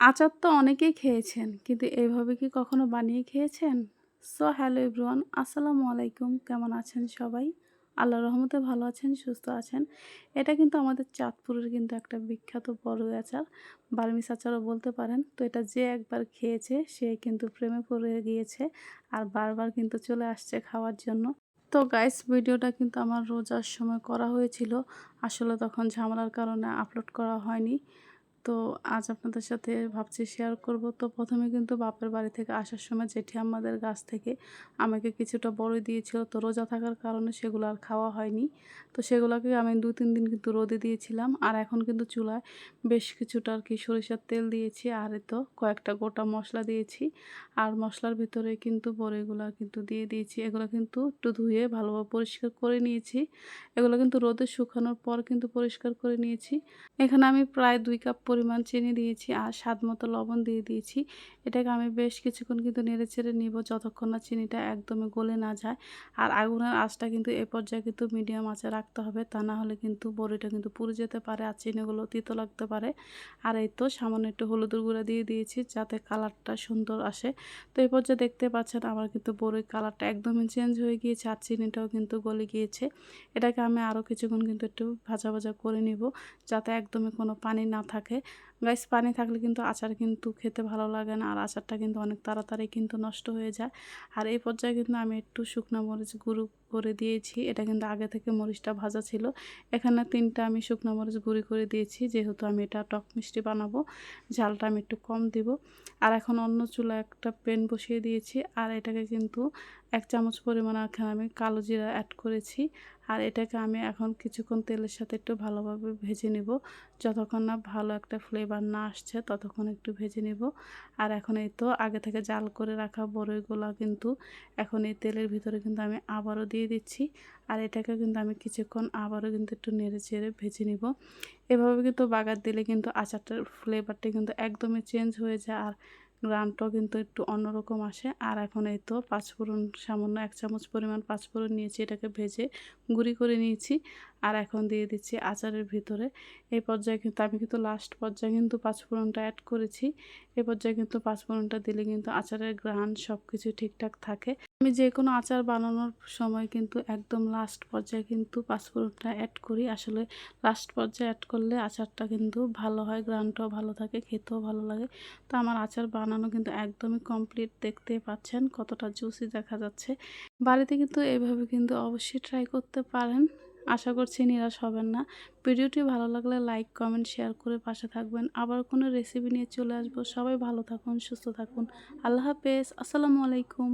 আচার তো অনেকেই খেয়েছেন, কিন্তু এইভাবে কি কখনো বানিয়ে খেয়েছেন? সো হ্যালো এভরিওয়ান আসসালামু আলাইকুম, কেমন আছেন সবাই? আল্লাহ রহমতে ভালো আছেন, সুস্থ আছেন। এটা কিন্তু আমাদের চাঁদপুরের কিন্তু একটা বিখ্যাত বড় আচার, বার্মিস আচারও বলতে পারেন। তো এটা যে একবার খেয়েছে, সে কিন্তু প্রেমে পড়ে গিয়েছে আর বারবার কিন্তু চলে আসছে খাওয়ার জন্য। তো গাইস ভিডিওটা কিন্তু আমার রোজার সময় করা হয়েছিল। আসলে তখন ঝামেলার কারণে আপলোড করা হয়নি। তো আজ আপনাদের সাথে ভাবছি শেয়ার করব। তো প্রথমে কিন্তু বাপের বাড়ি থেকে আসার সময় জেঠি আমাদের গাছ থেকে আমাকে কিছুটা বড়ই দিয়েছিল। তো রোজা থাকার কারণে সেগুলো আর খাওয়া হয়নি। তো সেগুলোকে আমি দু, তিন দিন কিন্তু রোদে দিয়েছিলাম। আর এখন কিন্তু চুলায় বেশ কিছুটা আর কি সরিষার তেল দিয়েছি। আর তো কয়েকটা গোটা মশলা দিয়েছি। আর মশলার ভিতরে কিন্তু বড়িগুলো কিন্তু দিয়ে দিয়েছি। এগুলো কিন্তু একটু ধুয়ে ভালোভাবে পরিষ্কার করে নিয়েছি। এগুলো কিন্তু রোদে শুকানোর পর কিন্তু পরিষ্কার করে নিয়েছি। এখানে আমি প্রায় দুই কাপ পরিমাণ চিনি দিয়েছি আর স্বাদ মতো লবণ দিয়ে দিয়েছি। এটাকে আমি বেশ কিছুক্ষণ কিন্তু নেড়ে চেড়ে নিব যতক্ষণ না চিনিটা একদমই গলে না যায়। আর আগুনের আঁচটা কিন্তু এ পর্যায়ে কিন্তু মিডিয়াম আঁচে রাখতে হবে, তা না হলে কিন্তু বড়িটা কিন্তু পুড়ে যেতে পারে আর চিনিগুলো তিতো লাগতে পারে। আর এই তো সামান্য একটু হলুদের গুঁড়া দিয়ে দিয়েছি যাতে কালারটা সুন্দর আসে। তো এই পর্যায়ে দেখতে পাচ্ছেন আমার কিন্তু বড়ির কালারটা একদমই চেঞ্জ হয়ে গিয়েছে আর চিনিটাও কিন্তু গলে গিয়েছে। এটাকে আমি আরও কিছুক্ষণ কিন্তু একটু ভাজা ভাজা করে নিব যাতে একদমই কোনো পানি না থাকে। গাইস পানি থাকলে কিন্তু আচার কিন্তু খেতে ভালো লাগে না, আর আচারটা কিন্তু অনেক তাড়াতাড়ি কিন্তু নষ্ট হয়ে যায়। আর এই পর্যায়ে কিন্তু আমি একটু শুকনো মরিচ, গুঁড়ো করে দিয়েছি। এটা কিন্তু আগে থেকে মরিচটা ভাজা ছিল। এখানে তিনটা আমি শুকনো মরিচ গুঁড়ি করে দিয়েছি। যেহেতু আমি এটা টক মিষ্টি বানাবো, ঝালটা আমি একটু কম দিব। আর এখন অন্য চুলা একটা পেন বসিয়ে দিয়েছি। আর এটাকে কিন্তু এক চামচ পরিমাণ এখানে আমি কালো জিরা অ্যাড করেছি। আর এটাকে আমি এখন কিছুক্ষণ তেলের সাথে একটু ভালোভাবে ভেজে নেব। যতক্ষণ না ভালো একটা ফ্লেভার না আসছে, ততক্ষণ একটু ভেজে নেব। আর এখন এই তো আগে থেকে জাল করে রাখা বড়ইগুলো কিন্তু এখন এই তেলের ভিতরে কিন্তু আমি আবারও দিয়ে দিচ্ছি। আর এটাকে কিন্তু আমি কিছুক্ষণ আবারও কিন্তু একটু নেড়ে চেড়ে ভেজে নিব। এভাবে কিন্তু বাগার দিলে কিন্তু আচারটার ফ্লেভারটা কিন্তু একদমই চেঞ্জ হয়ে যায় আর গ্রামটাও কিন্তু একটু অন্যরকম আসে। আর এখন এই তো পাঁচফোড়ন, সামান্য এক চামচ পরিমাণ পাঁচফোড়ন নিয়েছি, এটাকে ভেজে গুঁড়ি করে নিয়েছি। আর এখন দিয়ে দিচ্ছি আচারের ভিতরে। এই পর্যায়ে কিন্তু, আমি কিন্তু লাস্ট পর্যায়ে কিন্তু পাঁচফোড়নটা অ্যাড করেছি। এই পর্যায়ে কিন্তু পাঁচফোড়নটা দিলে কিন্তু আচারের গ্রান সব কিছু ঠিকঠাক থাকে। আমি যে কোনো আচার বানানোর সময় কিন্তু একদম লাস্ট পর্যায়ে কিন্তু পাঁচফোড়নটা অ্যাড করি। আসলে লাস্ট পর্যায়ে অ্যাড করলে আচারটা কিন্তু ভালো হয় গ্রানটাও ভালো থাকে, খেতেও ভালো লাগে। তো আমার আচার বানানো কিন্তু একদমই কমপ্লিট দেখতে পাচ্ছেন, কতটা জুসি দেখা যাচ্ছে। বাড়িতে কিন্তু এইভাবে কিন্তু অবশ্যই ট্রাই করতে পারেন। আশা করছি নিরাশ হবেন না। ভিডিওটি ভালো লাগলে লাইক কমেন্ট শেয়ার করে পাশে থাকবেন। আবার কোনো রেসিপি নিয়ে চলে আসব। সবাই ভালো থাকুন, সুস্থ থাকুন। আল্লাহ হাফেজ। আসসালামু আলাইকুম।